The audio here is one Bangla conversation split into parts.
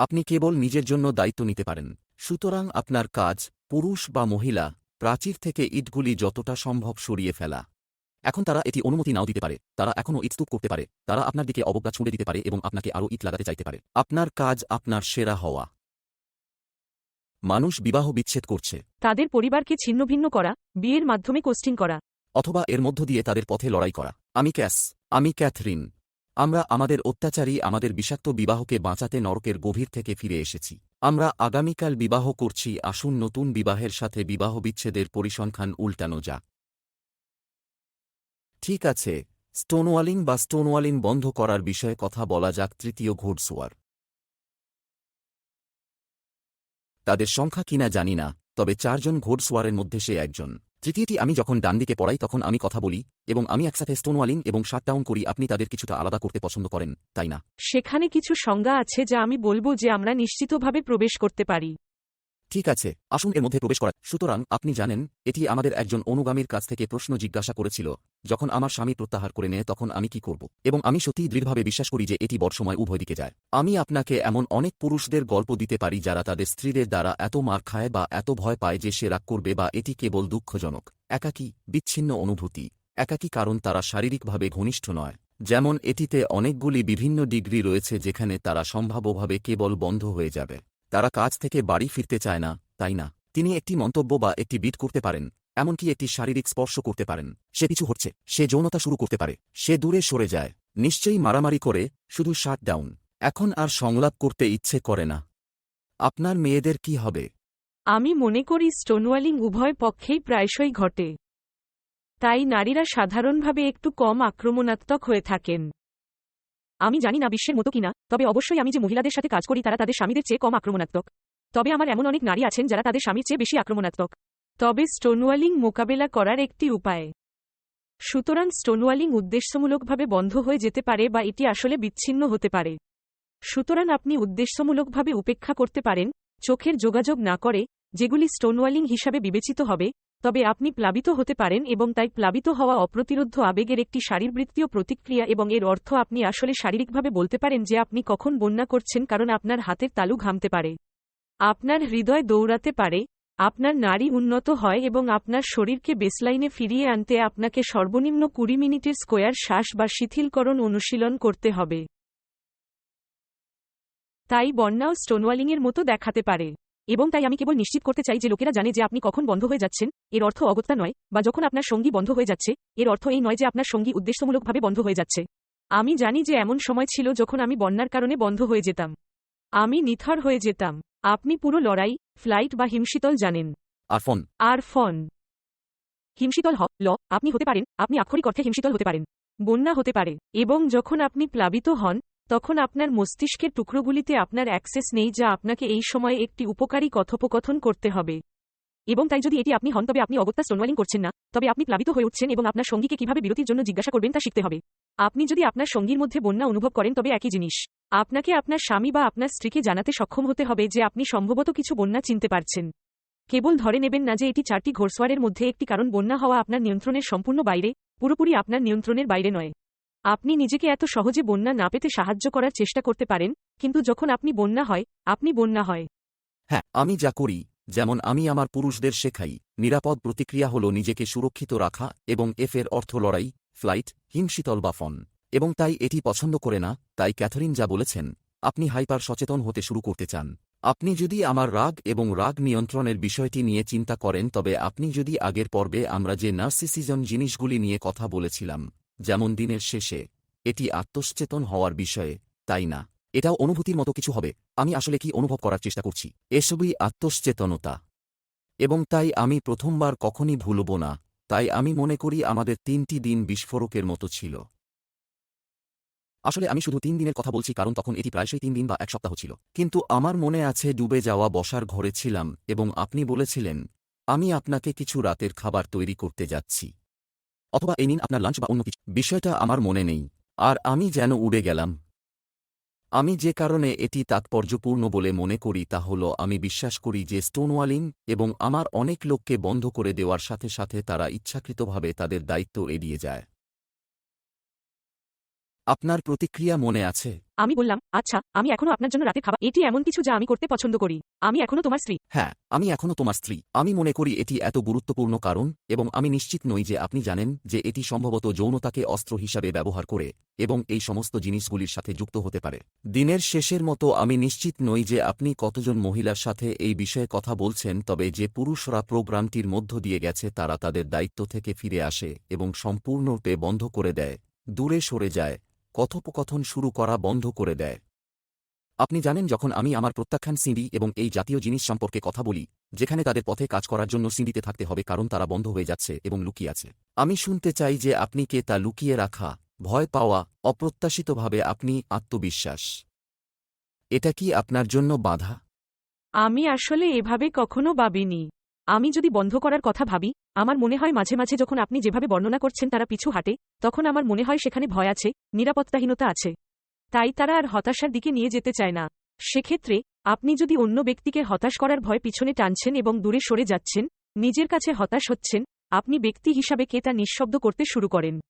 আপনি কেবল নিজের জন্য দায়িত্ব নিতে পারেন। সুতরাং আপনার কাজ পুরুষ বা মহিলা প্রাচীর থেকে ইটগুলি যতটা সম্ভব সরিয়ে ফেলা। এখন তারা এটি অনুমতি নাও দিতে পারে। তারা এখনও ইট স্তূপ করতে পারে। তারা আপনার দিকে অবজ্ঞা ছুঁড়ে দিতে পারে এবং আপনাকে আরও ইট লাগাতে চাইতে পারে। আপনার কাজ আপনার সেরা হওয়া। মানুষ বিবাহ বিচ্ছেদ করছে। তাদের পরিবারকে ছিন্নভিন্ন করা বিয়ের মাধ্যমে কোস্টিং করা। অথবা এর মধ্য দিয়ে তাদের পথে লড়াই করা। আমি ক্যাস আমি ক্যাথরিন। আমরা আমাদের অত্যাচারী আমাদের বিষাক্ত বিবাহকে বাঁচাতে নরকের গভীর থেকে ফিরে এসেছি। আমরা আগামীকাল বিবাহ করছি, আসুন নতুন বিবাহের সাথে বিবাহ বিচ্ছেদের পরিসংখ্যান উল্টানো যাক। ঠিক আছে, স্টোনওয়ালিং বা স্টোনওয়ালিং বন্ধ করার বিষয়ে কথা বলা যাক তৃতীয় ঘোড়সোয়ার। তাদের সংখ্যা কিনা জানি না, তবে চারজন ঘোড়সোয়ারের মধ্যে সে একজন। তৃতীয়টি, আমি যখন ডান দিকে পড়াই তখন আমি কথা বলি এবং আমি একসাথে স্টোনওয়ালিং এবং শাটডাউন করি, আপনি তাদের কিছুটা আলাদা করতে পছন্দ করেন, তাই না? সেখানে কিছু সংজ্ঞা আছে যা আমি বলব যে আমরা নিশ্চিতভাবে প্রবেশ করতে পারি। ঠিক আছে, আসুন এর মধ্যে প্রবেশ করা। সুতরাং আপনি জানেন, এটি আমাদের একজন অনুগামীর কাছ থেকে প্রশ্ন জিজ্ঞাসা করেছিল, যখন আমার স্বামী প্রত্যাহার করে নেয় তখন আমি কি করব? এবং আমি সত্যিই দৃঢ়ভাবে বিশ্বাস করি যে এটি বর্ষময় উভয় দিকে যায়। আমি আপনাকে এমন অনেক পুরুষদের গল্প দিতে পারি যারা তাদের স্ত্রীদের দ্বারা এত মার খায় বা এত ভয় পায় যে সে রাগ করবে বা এটি কেবল দুঃখজনক, একাকী, বিচ্ছিন্ন অনুভূতি, একাকী কারণ তারা শারীরিকভাবে ঘনিষ্ঠ নয়। যেমন এটিতে অনেকগুলি বিভিন্ন ডিগ্রি রয়েছে যেখানে তারা সম্ভাব্যভাবে কেবল বন্ধ হয়ে যাবে। তারা কাজ থেকে বাড়ি ফিরতে চায় না, তাই না? তিনি একটি মন্তব্য বা একটি বিট করতে পারেন, এমনকি একটি শারীরিক স্পর্শ করতে পারেন। সে কিছু হচ্ছে সে যৌনতা শুরু করতে পারে, সে দূরে সরে যায়, নিশ্চয়ই মারামারি করে, শুধু শাট ডাউন এখন আর সংলাপ করতে ইচ্ছে করে না। আপনার মেয়েদের কি হবে? আমি মনে করি স্টোনওয়ালিং উভয় পক্ষেই প্রায়শই ঘটে। তাই নারীরা সাধারণভাবে একটু কম আক্রমণাত্মক হয়ে থাকেন। আমি জানি না বিশ্বের মতো কিনা, তবে অবশ্যই আমি যে মহিলাদের সাথে কাজ করি তারা তাদের স্বামীদের চেয়ে কম আক্রমণাত্মক। তবে আমার এমন অনেক নারী আছেন যারা তাদের স্বামীর চেয়ে বেশি আক্রমণাত্মক। তবে স্টোনওয়ালিং মোকাবেলা করার একটি উপায়। সুতরাং স্টোনওয়ালিং উদ্দেশ্যমূলকভাবে বন্ধ হয়ে যেতে পারে বা এটি আসলে বিচ্ছিন্ন হতে পারে। সুতরাং আপনি উদ্দেশ্যমূলকভাবে উপেক্ষা করতে পারেন, চোখের যোগাযোগ না করে, যেগুলি স্টোনওয়ালিং হিসাবে বিবেচিত হবে তবে আপনি প্লাবিত হতে পারেন এবং তাই প্লাবিত হওয়া অপ্রতিরোধ্য আবেগের একটি শারীরবৃত্তীয় প্রতিক্রিয়া এবং এর অর্থ আপনি আসলে শারীরিকভাবে বলতে পারেন যে আপনি কখন বন্যা করছেন কারণ আপনার হাতের তালু ঘামতে পারে। আপনার হৃদয় দৌড়াতে পারে, আপনার নারী উন্নত হয় এবং আপনার শরীরকে বেসলাইনে ফিরিয়ে আনতে আপনাকে সর্বনিম্ন কুড়ি মিনিটের স্কোয়ার শ্বাস বা শিথিলকরণ অনুশীলন করতে হবে। তাই বন্যাও স্টোনওয়ালিংয়ের মতো দেখাতে পারে। এবং তাই আমি কেবল নিশ্চিত করতে চাই যে লোকেরা জানে যে আপনি কখন বন্ধ হয়ে যাচ্ছেন। এর অর্থ অগত্যা নয় বা যখন আপনার সঙ্গী বন্ধ হয়ে যাচ্ছে এর অর্থ এই নয় যে আপনার সঙ্গী উদ্দেশ্যমূলকভাবে বন্ধ হয়ে যাচ্ছে। আমি জানি যে এমন সময় ছিল যখন আমি বন্যার কারণে বন্ধ হয়ে যেতাম। আমি নিথর হয়ে যেতাম। আপনি পুরো লড়াই ফ্লাইট বা হিমশীতল জানেন। আর ফোন? আর ফন। হিমশীতল হ ল আপনি হতে পারেন আপনি আক্ষরিক অর্থে হিমশীতল হতে পারেন। বন্যা হতে পারে। এবং যখন আপনি প্লাবিত হন তখন আপনার মস্তিষ্কের টুকরোগুলিতে আপনার অ্যাক্সেস নেই যা আপনাকে এই সময়ে একটি উপকারী কথোপকথন করতে হবে। এবং তাই যদি এটি আপনি হন, তবে আপনি অগত্যা স্টোনওয়ালিং করছেন না। তবে আপনি প্লাবিত হয়ে উঠছেন এবং আপনার সঙ্গীকে কীভাবে বিরতির জন্য জিজ্ঞাসা করবেন তা শিখতে হবে। আপনি যদি আপনার সঙ্গীর মধ্যে বন্যা অনুভব করেন, তবে একই জিনিস। আপনাকে আপনার স্বামী বা আপনার স্ত্রীকে জানাতে সক্ষম হতে হবে যে আপনি সম্ভবত কিছু বন্যা চিনতে পারছেন। কেবল ধরে নেবেন না যে এটি চারটি ঘোরসোয়ারের মধ্যে একটি, কারণ বন্যা হওয়া আপনার নিয়ন্ত্রণের সম্পূর্ণ বাইরে, পুরোপুরি আপনার নিয়ন্ত্রণের বাইরে নয়। আপনি নিজেকে এত সহজে বন্যা না পেতে সাহায্য করার চেষ্টা করতে পারেন, কিন্তু যখন আপনি বন্যা হয়, আপনি বন্যা হয়। হ্যাঁ আমি যা করি, যেমন আমি আমার পুরুষদের শেখাই, নিরাপদ প্রতিক্রিয়া হল নিজেকে সুরক্ষিত রাখা এবং এফ এর অর্থ লড়াই, ফ্লাইট হিমশীতল বা ফন। এবং তাই এটি পছন্দ করে না, তাই ক্যাথরিন যা বলেছেন, আপনি হাইপার সচেতন হতে শুরু করতে চান। আপনি যদি আমার রাগ এবং রাগ নিয়ন্ত্রণের বিষয়টি নিয়ে চিন্তা করেন, তবে আপনি যদি আগের পর্বে আমরা যে নার্সিসিজন জিনিসগুলি নিয়ে কথা বলেছিলাম যেমন দিনের শেষে, এটি আত্মসচেতন হওয়ার বিষয়ে, তাই না? এটাও অনুভূতির মতো কিছু হবে। আমি আসলে কি অনুভব করার চেষ্টা করছি? এসবই আত্মসচেতনতা। এবং তাই আমি প্রথমবার কখনই ভুলব না। তাই আমি মনে করি আমাদের তিনটি দিন বিস্ফোরকের মতো ছিল। আসলে আমি শুধু তিন দিনের কথা বলছি কারণ তখন এটি প্রায়শই তিন দিন বা এক সপ্তাহ ছিল। কিন্তু আমার মনে আছে ডুবে যাওয়া বসার ঘরে ছিলাম এবং আপনি বলেছিলেন, আমি আপনাকে কিছু রাতের খাবার তৈরি করতে যাচ্ছি। অথবা এই নিন আপনার লাঞ্চ বা অন্য কিছু। বিষয়টা আমার মনে নেই। আর আমি যেন উড়ে গেলাম। আমি যে কারণে এটি তাৎপর্যপূর্ণ বলে মনে করি তা হল, আমি বিশ্বাস করি যে স্টোনওয়ালিং এবং আমার অনেক লোককে বন্ধ করে দেওয়ার সাথে সাথে তারা ইচ্ছাকৃতভাবে তাদের দায়িত্ব এড়িয়ে যায়। আপনার প্রতিক্রিয়া মনে আছে? আমি বললাম আচ্ছা আমি এখনও আপনার জন্য রাতে খাবার এটি এমন কিছু যা আমি করতে পছন্দ করি। আমি এখনও তোমার স্ত্রী। হ্যাঁ আমি এখনও তোমার স্ত্রী। আমি মনে করি এটি এত গুরুত্বপূর্ণ কারণ এবং আমি নিশ্চিত নই যে আপনি জানেন যে এটি সম্ভবত যৌনতাকে অস্ত্র হিসাবে ব্যবহার করে এবং এই সমস্ত জিনিসগুলির সাথে যুক্ত হতে পারে। দিনের শেষের মতো আমি নিশ্চিত নই যে আপনি কতজন মহিলার সাথে এই বিষয়ে কথা বলছেন তবে যে পুরুষরা প্রোগ্রামটির মধ্য দিয়ে গেছে তারা তাদের দায়িত্ব থেকে ফিরে আসে এবং সম্পূর্ণরূপে বন্ধ করে দেয় দূরে সরে যায়। কথোপকথন শুরু করা বন্ধ করে দেয়। আপনি জানেন যখন আমি আমার প্রত্যাখ্যান সিঁড়ি এবং এই জাতীয় জিনিস সম্পর্কে কথা বলি, যেখানে তাদের পথে কাজ করার জন্য সিঁড়িতে থাকতে হবে কারণ তারা বন্ধ হয়ে যাচ্ছে এবং লুকিয়ে আছে। আমি শুনতে চাই যে আপনি কে তা লুকিয়ে রাখা, ভয় পাওয়া, অপ্রত্যাশিতভাবে আপনি আত্মবিশ্বাস। এটা কি আপনার জন্য বাধা? আমি আসলে এভাবে কখনো ভাবিনি। আমি যদি বন্ধ করার কথা ভাবি, আমার মনে হয় মাঝে মাঝে যখন আপনি যেভাবে বর্ণনা করছেন তারা পিছু হাঁটে, তখন আমার মনে হয় সেখানে ভয় আছে, নিরাপত্তাহীনতা আছে। তাই তারা আর হতাশার দিকে নিয়ে যেতে চায় না। সেক্ষেত্রে, আপনি যদি অন্য ব্যক্তিকে হতাশ করার ভয় পিছনে টানছেন এবং দূরে সরে যাচ্ছেন, নিজের কাছে হতাশ হচ্ছেন, আপনি ব্যক্তি হিসাবে কে তা নিঃশব্দ করতে শুরু করেন।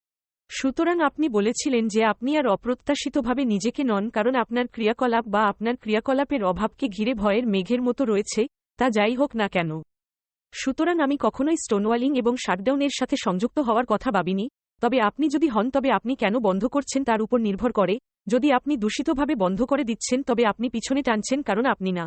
সুতরাং আপনি বলেছিলেন যে আপনি আর অপ্রত্যাশিতভাবে নিজেকে নন কারণ আপনার ক্রিয়াকলাপ বা আপনার ক্রিয়াকলাপের অভাবকে ঘিরে ভয়ের মেঘের মতো রয়েছে, তা যাই হোক না কেন। সুতরাং আমি কখনোই স্টোনওয়ালিং এবং শাটডাউনের সাথে সংযুক্ত হওয়ার কথা ভাবিনি তবে আপনি যদি হন তবে আপনি কেন বন্ধ করছেন তার উপর নির্ভর করে। যদি আপনি দূষিতভাবে বন্ধ করে দিচ্ছেন তবে আপনি পিছনে টানছেন কারণ আপনি না।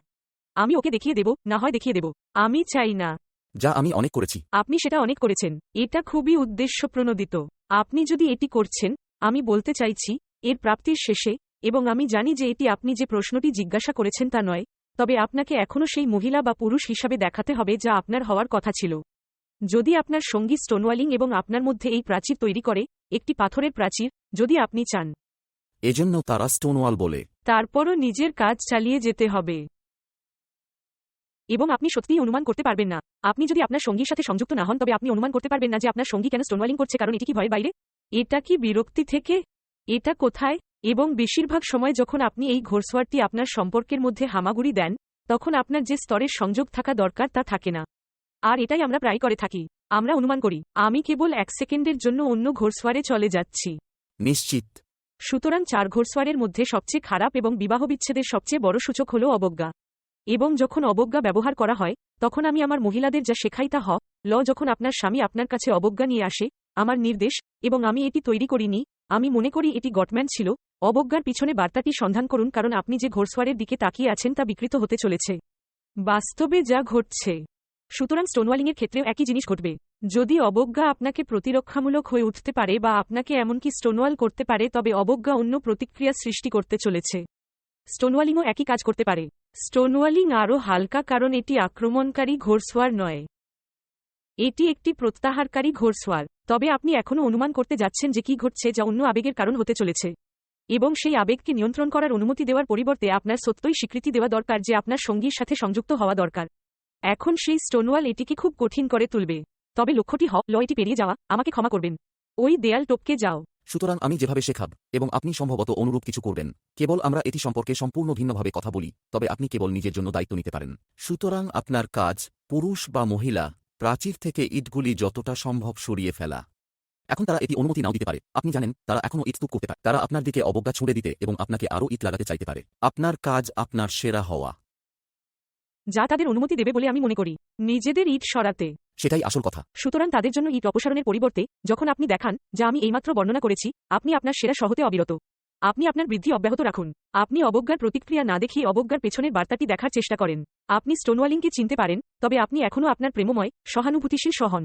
আমি ওকে দেখিয়ে দেব না হয় দেখিয়ে দেব। আমি চাই না। যা আমি অনেক করেছি। আপনি সেটা অনেক করেছেন। এটা খুবই উদ্দেশ্যপ্রণোদিত। আপনি যদি এটি করছেন আমি বলতে চাইছি এর প্রাপ্তির শেষে এবং আমি জানি যে এটি আপনি যে প্রশ্নটি জিজ্ঞাসা করেছেন তা নয় তবে আপনাকে এখনও সেই মহিলা বা পুরুষ হিসাবে দেখাতে হবে যা আপনার হওয়ার কথা ছিল। যদি আপনার সঙ্গী স্টোনওয়ালিং এবং আপনার মধ্যে এই প্রাচীর তৈরি করে একটি পাথরের প্রাচীর যদি আপনি চান। এজন্য তারা স্টোনওয়াল বলে। তারপরও নিজের কাজ চালিয়ে যেতে হবে। এবং আপনি সত্যিই অনুমান করতে পারবেন না। আপনি যদি আপনার সঙ্গীর সাথে সংযুক্ত না হন তবে আপনি অনুমান করতে পারবেন না যে আপনার সঙ্গী কেন স্টোনওয়ালিং করছে কারণ এটি কি ভয়ের বাইরে? এটা কি বিরক্তি থেকে? এটা কোথায়? এবং বেশিরভাগ সময় যখন আপনি এই ঘোরসোয়ারটি আপনার সম্পর্কের মধ্যে হামাগুড়ি দেন তখন আপনার যে স্তরের সংযোগ থাকা দরকার তা থাকে না। আর এটাই আমরা প্রায় করে থাকি। আমরা অনুমান করি আমি কেবল এক সেকেন্ডের জন্য অন্য ঘোরসোয়ারে চলে যাচ্ছি। নিশ্চিত। সুতরাং চার ঘোরসোয়ারের মধ্যে সবচেয়ে খারাপ এবং বিবাহবিচ্ছেদের সবচেয়ে বড় সূচক হল অবজ্ঞা। এবং যখন অবজ্ঞা ব্যবহার করা হয় তখন আমি আমার মহিলাদের যা শেখাই তা হ ল যখন আপনার স্বামী আপনার কাছে অবজ্ঞা নিয়ে আসে আমার নির্দেশ এবং আমি এটি তৈরি করিনি আমি মনে করি এটি গটম্যান ছিল। অবজ্ঞার পিছনে বার্তাটি সন্ধান করুন, কারণ আপনি যে ঘোরসোয়ারের দিকে তাকিয়ে আছেন তা বিকৃত হতে চলেছে। বাস্তবে যা ঘটছে। সুতরাং স্টোনওয়ালিংয়ের ক্ষেত্রেও একই জিনিস ঘটবে। যদি অবজ্ঞা আপনাকে প্রতিরক্ষামূলক হয়ে উঠতে পারে বা আপনাকে এমনকি স্টোনওয়াল করতে পারে, তবে অবজ্ঞা অন্য প্রতিক্রিয়া সৃষ্টি করতে চলেছে। স্টোনওয়ালিংও একই কাজ করতে পারে। স্টোনওয়ালিং আরও হালকা, কারণ এটি আক্রমণকারী ঘোরসোয়ার নয়। এটি একটি প্রত্যাহারকারী ঘোরসোয়ার তবে আপনি এখনও অনুমান করতে যাচ্ছেন যে কি ঘটছে যা অন্য আবেগের কারণ হতে চলেছে। এবং সেই আবেগকে নিয়ন্ত্রণ করার অনুমতি দেওয়ার পরিবর্তে আপনার সত্যই স্বীকৃতি দেওয়া দরকার যে আপনার সঙ্গীর সাথে সংযুক্ত হওয়া দরকার। এখন সেই স্টোনওয়াল এটিকে খুব কঠিন করে তুলবে। তবে লক্ষ্যটি হ লয়টি পেরিয়ে যাওয়া, আমাকে ক্ষমা করবেন। ওই দেয়াল টপকে যাও। সুতরাং আমি যেভাবে শেখাব, এবং আপনি সম্ভবত অনুরূপ কিছু করবেন, কেবল আমরা এটি সম্পর্কে সম্পূর্ণ ভিন্নভাবে কথা বলি, তবে আপনি কেবল নিজের জন্য দায়িত্ব নিতে পারেন। সুতরাং আপনার কাজ, পুরুষ বা মহিলা প্রাচীর থেকে ইটগুলি যতটা সম্ভব সরিয়ে ফেলা। এখন তারা এটি অনুমতি নাও দিতে পারে। আপনি জানেন তারা এখনও ইট স্তূপ করতে পারে। তারা আপনার দিকে অবজ্ঞা ছুঁড়ে দিতে এবং আপনাকে আরও ইট লাগাতে চাইতে পারে। আপনার কাজ আপনার সেরা হওয়া। যা তাদের অনুমতি দেবে বলে আমি মনে করি। নিজেদের ইট সরাতে। সেটাই আসল কথা। সুতরাং তাদের জন্য ইট অপসারণের পরিবর্তে যখন আপনি দেখান যা আমি এইমাত্র বর্ণনা করেছি আপনি আপনার সেরা সহতে অবিরত। আপনি আপনার বৃদ্ধি অব্যাহত রাখুন। আপনি অবজ্ঞার প্রতিক্রিয়া না দেখিয়ে অবজ্ঞার পেছনের বার্তাটি দেখার চেষ্টা করেন। আপনি স্টোনওয়ালিংকে চিনতে পারেন, তবে আপনি এখনও আপনার প্রেমময়, সহানুভূতিশীল সহন।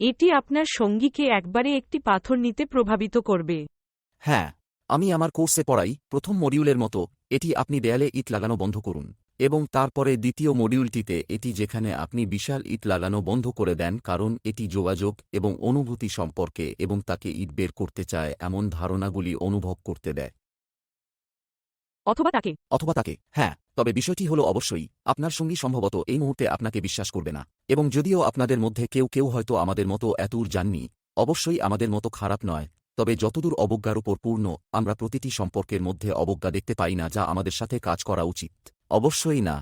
এটি আপনার সঙ্গীকে একবারে একটি পাথর নিতে প্রভাবিত করবে। হ্যাঁ আমি আমার কোর্সে পড়াই প্রথম মডিউলের মতো, এটি আপনি দেয়ালে ইট লাগানো বন্ধ করুন। এবং তারপরে দ্বিতীয় মডিউলটিতে এটি যেখানে আপনি বিশাল ইট লাগানো বন্ধ করে দেন কারণ এটি যোগাযোগ এবং অনুভূতি সম্পর্কে এবং তাকে ইট বের করতে চায় এমন ধারণাগুলি অনুভব করতে দেয়। অথবা তাকে। অথবা তাকে হ্যাঁ তবে বিষয়টি হল অবশ্যই আপনার সঙ্গী সম্ভবত এই মুহূর্তে আপনাকে বিশ্বাস করবে না এবং যদিও আপনাদের মধ্যে কেউ কেউ হয়তো আমাদের মতো এতদূর যাননি অবশ্যই আমাদের মতো খারাপ নয় তবে যতদূর অবজ্ঞার উপর পূর্ণ আমরা প্রতিটি সম্পর্কের মধ্যে অবজ্ঞা দেখতে পাই না যা আমাদের সাথে কাজ করা উচিত। অবশ্যই না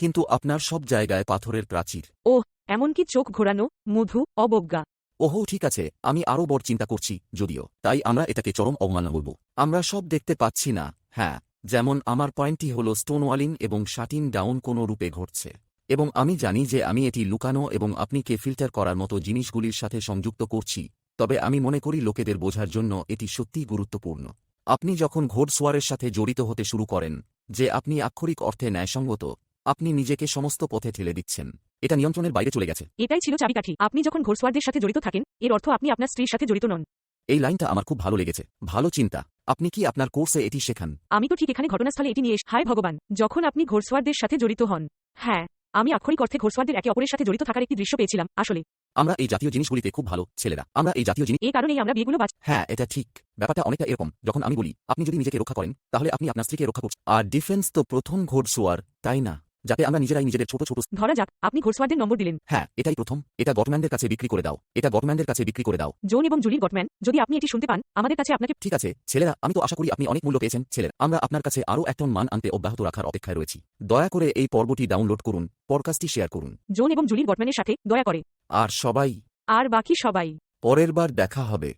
কিন্তু আপনার সব জায়গায় পাথরের প্রাচীর। ও এমনকি চোখ ঘোরানো মধু অবজ্ঞা। ওহো ঠিক আছে আমি আরও বড় চিন্তা করছি যদিও তাই আমরা এটাকে চরম অবমাননা বলব। আমরা সব দেখতে পাচ্ছি না হ্যাঁ যেমন আমার পয়েন্টটি হল স্টোনওয়ালিং এবং শাটিন ডাউন কোনো রূপে ঘটছে। এবং আমি জানি যে আমি এটি লুকানো এবং আপনি কে ফিল্টার করার মতো জিনিসগুলির সাথে সংযুক্ত করছি তবে আমি মনে করি লোকেদের বোঝার জন্য এটি সত্যিই গুরুত্বপূর্ণ। আপনি যখন ঘোড়সওয়ারের সাথে জড়িত হতে শুরু করেন যে আপনি আক্ষরিক অর্থে ন্যায়সঙ্গত আপনি নিজেকে সমস্ত পথে ঠেলে দিচ্ছেন। এটা নিয়ন্ত্রণের বাইরে চলে গেছে। এটাই ছিল চাবিকাঠি। আপনি যখন ঘোড়সওয়ারদের সাথে জড়িত থাকেন এর অর্থ আপনি আপনার স্ত্রীর সাথে জড়িত নন। এই লাইনটা আমার খুব ভালো লেগেছে। ভালো চিন্তা। আপনি কি আপনার কোর্সে এটি শেখান? আমি তো ঠিক এখানে ঘটনাস্থলে এটি নিয়ে এস- হায় ভগবান! যখন আপনি ঘোড়সওয়ারদের সাথে জড়িত হন হ্যাঁ আমি আক্ষরিক অর্থে ঘোড়সওয়ারদের একে অপরের সাথে জড়িত থাকার একটি দৃশ্য পেয়েছিলাম আসলে। আমরা এই জাতীয় জিনিসগুলিতে খুব ভালো ছেলেরা। আমরা এই জাতীয় জিনিস এই কারণেই আমরা বিয়েগুলো বাঁচ হ্যাঁ এটা ঠিক। ব্যাপারটা অনেকটা এরকম। যখন আমি বলি আপনি যদি নিজেকে রক্ষা করেন তাহলে আপনি আপনার স্ত্রীকে রক্ষা করছেন। আর ডিফেন্স তো প্রথম ঘোড়সোয়ার তাই না? যাতে আমরা নিজেরাই নিজেদের ছোট ছোট ধরা যাক আপনি ঘোড়সওয়ারদের নম্বর দিলেন। হ্যাঁ এটাই প্রথম। এটা গটম্যানদের কাছে বিক্রি করে দাও। এটা গটম্যানদের কাছে বিক্রি করে দাও। জোন এবং জুলির গটম্যান যদি আপনি এটি শুনতে পান আমাদের কাছে আপনাকে ঠিক আছে ছেলেরা আমি তো আশা করি আপনি অনেক মূল্য পেয়েছেন। ছেলেরা আমরা আপনার কাছে আরও এক টন মান আনতে অব্যাহত রাখার অপেক্ষায় রয়েছি। দয়া করে এই পর্বটি ডাউনলোড করুন পডকাস্টটি শেয়ার করুন। জোন এবং জুলির গটম্যানের সাথে দয়া করে। আর সবাই। আর বাকি সবাই। পরের বার দেখা হবে।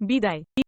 বিদায়।